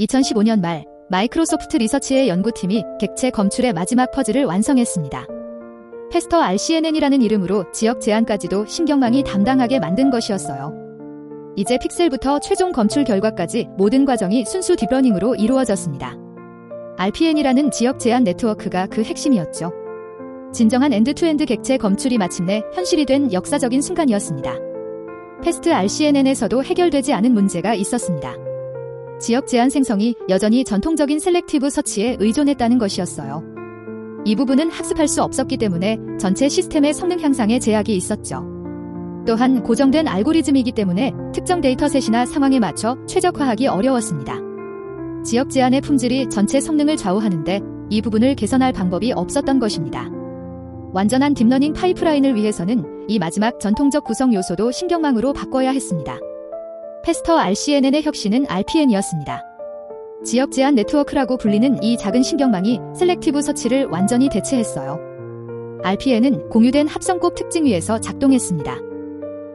2015년 말 마이크로소프트 리서치의 연구팀이 객체 검출의 마지막 퍼즐을 완성했습니다. 페스터 RCNN이라는 이름으로 지역 제한까지도 신경망이 담당하게 만든 것이었어요. 이제 픽셀부터 최종 검출 결과까지 모든 과정이 순수 딥러닝으로 이루어졌습니다. RPN이라는 지역 제한 네트워크가 그 핵심이었죠. 진정한 엔드투엔드 객체 검출이 마침내 현실이 된 역사적인 순간이었습니다. 패스트 RCNN에서도 해결되지 않은 문제가 있었습니다. 지역 제한 생성이 여전히 전통적인 셀렉티브 서치에 의존했다는 것이었어요. 이 부분은 학습할 수 없었기 때문에 전체 시스템의 성능 향상에 제약이 있었죠. 또한 고정된 알고리즘이기 때문에 특정 데이터셋이나 상황에 맞춰 최적화하기 어려웠습니다. 지역 제한의 품질이 전체 성능을 좌우하는데 이 부분을 개선할 방법이 없었던 것입니다. 완전한 딥러닝 파이프라인을 위해서는 이 마지막 전통적 구성 요소도 신경망으로 바꿔야 했습니다. 페스터 RCNN의 혁신은 RPN이었습니다. 지역 제한 네트워크라고 불리는 이 작은 신경망이 셀렉티브 서치를 완전히 대체했어요. RPN은 공유된 합성곱 특징 위에서 작동했습니다.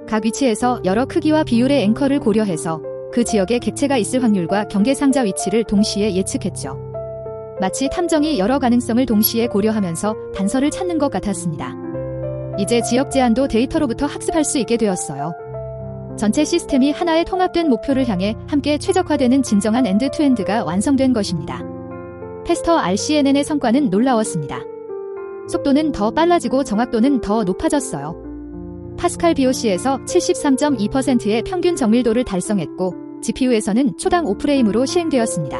각 위치에서 여러 크기와 비율의 앵커를 고려해서 그 지역에 객체가 있을 확률과 경계상자 위치를 동시에 예측했죠. 마치 탐정이 여러 가능성을 동시에 고려하면서 단서를 찾는 것 같았습니다. 이제 지역 제한도 데이터로부터 학습할 수 있게 되었어요. 전체 시스템이 하나의 통합된 목표를 향해 함께 최적화되는 진정한 엔드투엔드가 완성된 것입니다. 페스터 RCNN의 성과는 놀라웠습니다. 속도는 더 빨라지고 정확도는 더 높아졌어요. 파스칼 BOC에서 73.2%의 평균 정밀도를 달성했고 GPU에서는 초당 5프레임으로 실행되었습니다.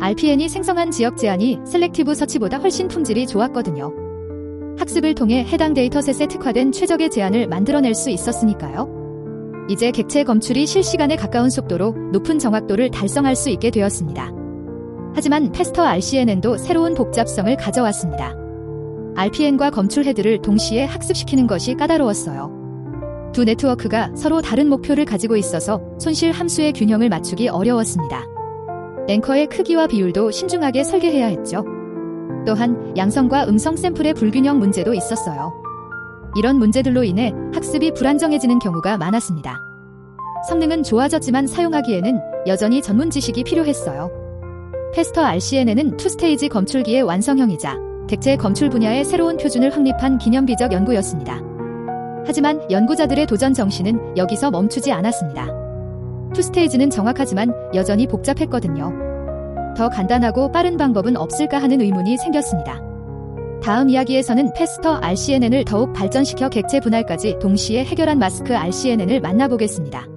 RPN이 생성한 지역 제한이 셀렉티브 서치보다 훨씬 품질이 좋았거든요. 학습을 통해 해당 데이터셋에 특화된 최적의 제한을 만들어낼 수 있었으니까요. 이제 객체 검출이 실시간에 가까운 속도로 높은 정확도를 달성할 수 있게 되었습니다. 하지만 페스터 RCNN도 새로운 복잡성을 가져왔습니다. RPN과 검출 헤드를 동시에 학습시키는 것이 까다로웠어요. 두 네트워크가 서로 다른 목표를 가지고 있어서 손실 함수의 균형을 맞추기 어려웠습니다. 앵커의 크기와 비율도 신중하게 설계해야 했죠. 또한 양성과 음성 샘플의 불균형 문제도 있었어요. 이런 문제들로 인해 학습이 불안정해지는 경우가 많았습니다. 성능은 좋아졌지만 사용하기에는 여전히 전문 지식이 필요했어요. 페스터 RCNN은 투스테이지 검출기의 완성형이자 객체 검출 분야의 새로운 표준을 확립한 기념비적 연구였습니다. 하지만 연구자들의 도전 정신은 여기서 멈추지 않았습니다. 투스테이지는 정확하지만 여전히 복잡했거든요. 더 간단하고 빠른 방법은 없을까 하는 의문이 생겼습니다. 다음 이야기에서는 페스터 RCNN을 더욱 발전시켜 객체 분할까지 동시에 해결한 마스크 RCNN을 만나보겠습니다.